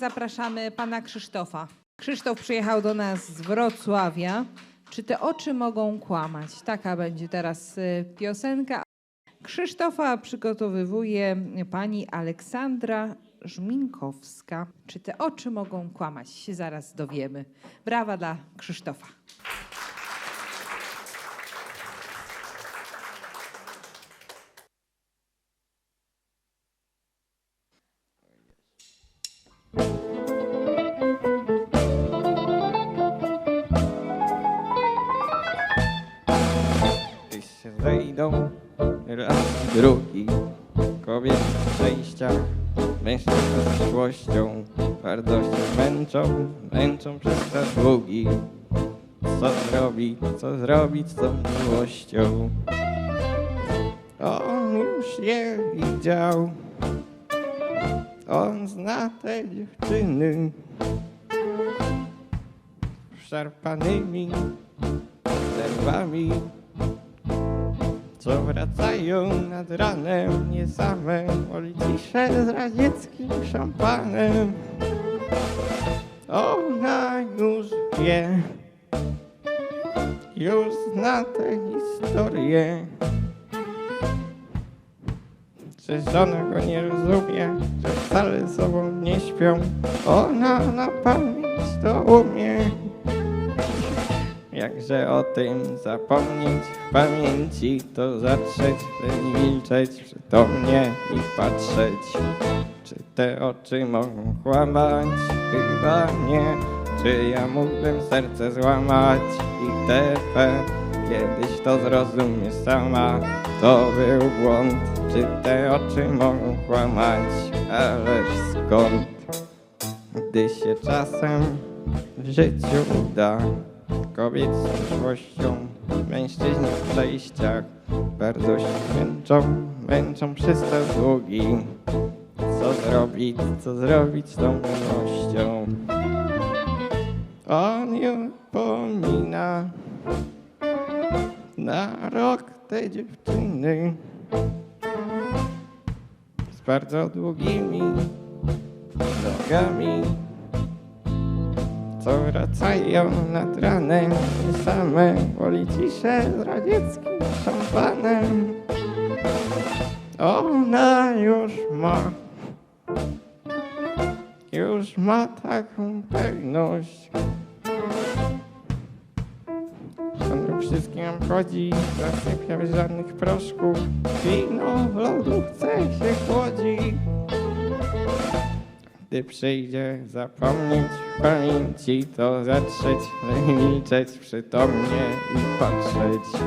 Zapraszamy pana Krzysztofa. Krzysztof przyjechał do nas z Wrocławia. Czy te oczy mogą kłamać? Taka będzie teraz y, piosenka. Krzysztofa przygotowywuje pani Aleksandra Żminkowska. Czy te oczy mogą kłamać? Się zaraz dowiemy. Brawa dla Krzysztofa. Gdy się zejdą raz i drugi Kobiet w przejściach Mężczyzn z przyszłością Bardzo się męczą Męczą przez czas długi. Co zrobić, co zrobić z tą miłością? On już je widział. On zna te dziewczyny. Szarpanymi zerwami co wracają nad ranem, nie same, woli z radzieckim szampanem. Ona już wie, już zna tę historię, że żona go nie rozumie, że wcale sobą nie śpią. Ona na pamięć to umie. Jakże o tym zapomnieć w pamięci, to zatrzeć, by milczeć przytomnie i patrzeć. Czy te oczy mogą kłamać? Chyba nie. Czy ja mógłbym serce złamać i TP? Kiedyś to zrozumiesz sama, to był błąd. Czy te oczy mogą kłamać? Ależ skąd? Gdy się czasem w życiu uda Kobiet z przyszłością, mężczyźni w przejściach. Bardzo się męczą, męczą przez te długi. Co zrobić, co zrobić z tą miłością? On ją pomina. Na rok te dziewczyny. Z bardzo długimi nogami co wracają nad ranem same woli ciszę z radzieckim szampanem. Ona już ma, już ma taką pewność. On wszystkim chodzi, zasypia bez żadnych proszków. Wino w lodówce się chłodzi. Gdy przyjdzie zapomnieć w pamięci, to zatrzeć, milczeć przytomnie i patrzeć.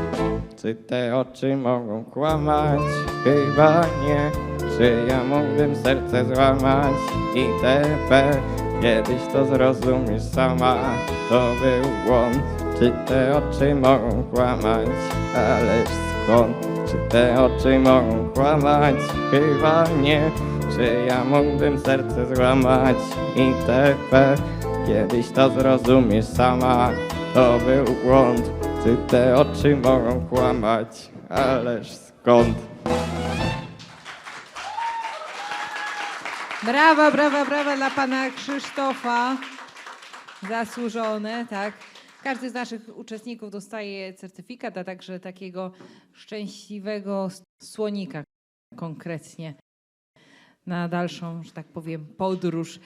Czy te oczy mogą kłamać? Chyba nie. Czy ja mógłbym serce złamać? I TP, kiedyś to zrozumiesz sama, to był błąd. Czy te oczy mogą kłamać? Ależ skąd? Czy te oczy mogą kłamać? Chyba nie. Czy ja mógłbym serce złamać i TP? Kiedyś to zrozumiesz sama, to był błąd. Czy te oczy mogą kłamać? Ależ skąd? Brawa, brawa, brawa dla pana Krzysztofa. Zasłużone, tak. Każdy z naszych uczestników dostaje certyfikat, a także takiego szczęśliwego słonika konkretnie na dalszą, że tak powiem, podróż.